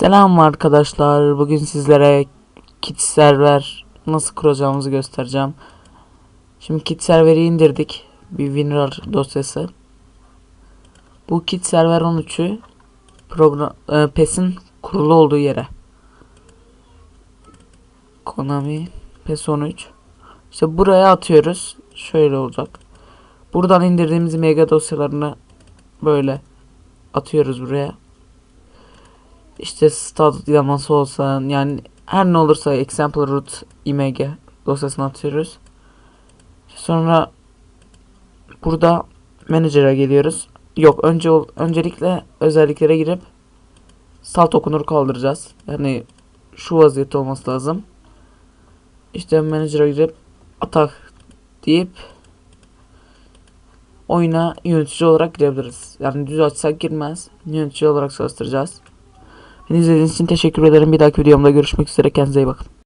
Selam arkadaşlar. Bugün sizlere kit server nasıl kuracağımızı göstereceğim. Şimdi kit serveri indirdik. Bir WinRAR dosyası. Bu kit server 13'ü program e, PES'in kurulu olduğu yere. Konami PES 13. İşte buraya atıyoruz. Şöyle olacak. Buradan indirdiğimiz mega dosyalarını böyle atıyoruz buraya işte stat yaması olsa yani her ne olursa example root img dosyasına atıyoruz. Sonra burada manager'a geliyoruz. Yok önce öncelikle özelliklere girip salt okunur kaldıracağız. Yani şu vaziyette olması lazım. İşte manager'a girip atak deyip oyuna yönetici olarak girebiliriz. Yani düz açsak girmez. Yönetici olarak çalıştıracağız. Beni izlediğiniz için teşekkür ederim. Bir dahaki videomda görüşmek üzere. Kendinize iyi bakın.